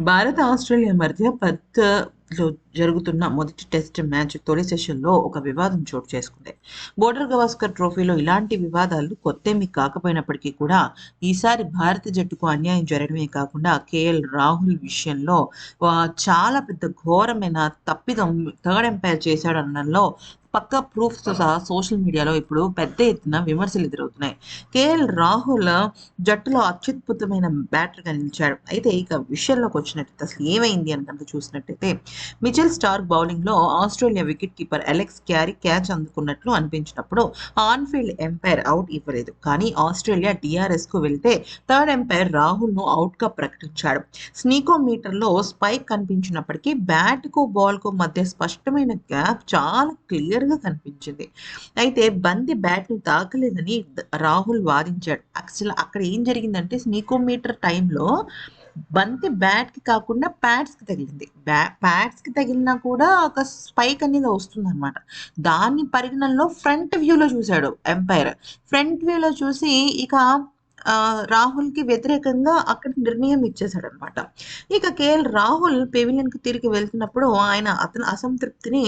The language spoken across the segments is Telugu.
భారత్ ఆస్ట్రేలియా మధ్య పర్త్లో జరుగుతున్న మొదటి టెస్ట్ మ్యాచ్ తొలి సెషన్లో ఒక వివాదం చోటు చేసుకుంది. బోర్డర్ గవాస్కర్ ట్రోఫీలో ఇలాంటి వివాదాలు కొత్తేమీ కాకపోయినప్పటికీ కూడా ఈసారి భారత జట్టుకు అన్యాయం జరగడమే కాకుండా కేఎల్ రాహుల్ విషయంలో చాలా పెద్ద ఘోరమైన తప్పిదం థర్డ్ ఎంపైర్ చేశాడనడంలో పక్క ప్రూఫ్స్తో సహా సోషల్ మీడియాలో ఇప్పుడు పెద్ద ఎత్తున విమర్శలు ఎదురవుతున్నాయి. కేఎల్ రాహుల్ జట్టులో అత్యద్భుతమైన బ్యాటర్గా నిలిచాడు అయితే ఇక విషయంలోకి వచ్చినట్టయితే అసలు ఏమైంది అని కనుక చూసినట్టయితే మిచెల్ స్టార్క్ బౌలింగ్లో Australia wicket keeper Alex Carey catch అందుకున్నట్లు అనిపించినప్పుడు ఆన్ఫీల్డ్ ఎంపైర్ అవుట్ ఇవ్వలేదు. కానీ ఆస్ట్రేలియా డిఆర్ఎస్కు వెళ్తే థర్డ్ ఎంపైర్ రాహుల్ను అవుట్గా ప్రకటించాడు. స్నీకోమీటర్లో స్పైక్ కనిపించినప్పటికీ బ్యాట్కు బాల్కు మధ్య స్పష్టమైన గ్యాప్ చాలా క్లియర్ క్లియర్గా కనిపించింది. అయితే బంతి బ్యాట్ను తాకలేదని రాహుల్ వాదించాడు. అసలు అక్కడ ఏం జరిగిందంటే స్నీకోమీటర్ టైంలో బంతి బ్యాట్కి కాకుండా ప్యాడ్స్కి తగిలింది. బ్యా ప్యాడ్స్కి తగిలినా కూడా ఒక స్పైక్ అనేది వస్తుంది అనమాట దాన్ని పరిగణనలో ఫ్రంట్ వ్యూలో చూశాడు ఎంపైర్. ఫ్రంట్ వ్యూలో చూసి ఇక రాహుల్కి వ్యతిరేకంగా అక్కడ నిర్ణయం ఇచ్చేశాడు అనమాట ఇక కేఎల్ రాహుల్ పెవిలియన్కి తిరిగి వెళ్తున్నప్పుడు ఆయన అతని అసంతృప్తిని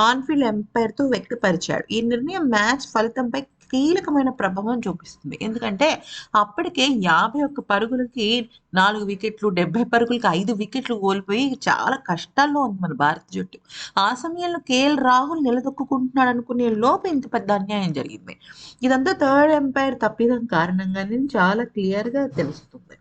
ఆన్ఫీల్డ్ ఎంపైర్తో వ్యక్తపరిచాడు. ఈ నిర్ణయం మ్యాచ్ ఫలితంపై కీలకమైన ప్రభావం చూపిస్తుంది. ఎందుకంటే అప్పటికే యాభై ఒక్క పరుగులకి నాలుగు వికెట్లు డెబ్బై పరుగులకి ఐదు వికెట్లు కోల్పోయి చాలా కష్టాల్లో ఉంది మన భారత జట్టు. ఆ సమయంలో కేఎల్ రాహుల్ నిలదొక్కుంటున్నాడు అనుకునే లోపు ఇంత పెద్ద అన్యాయం జరిగింది. ఇదంతా థర్డ్ ఎంపైర్ తప్పిదం కారణంగానే చాలా క్లియర్గా తెలుస్తుంది.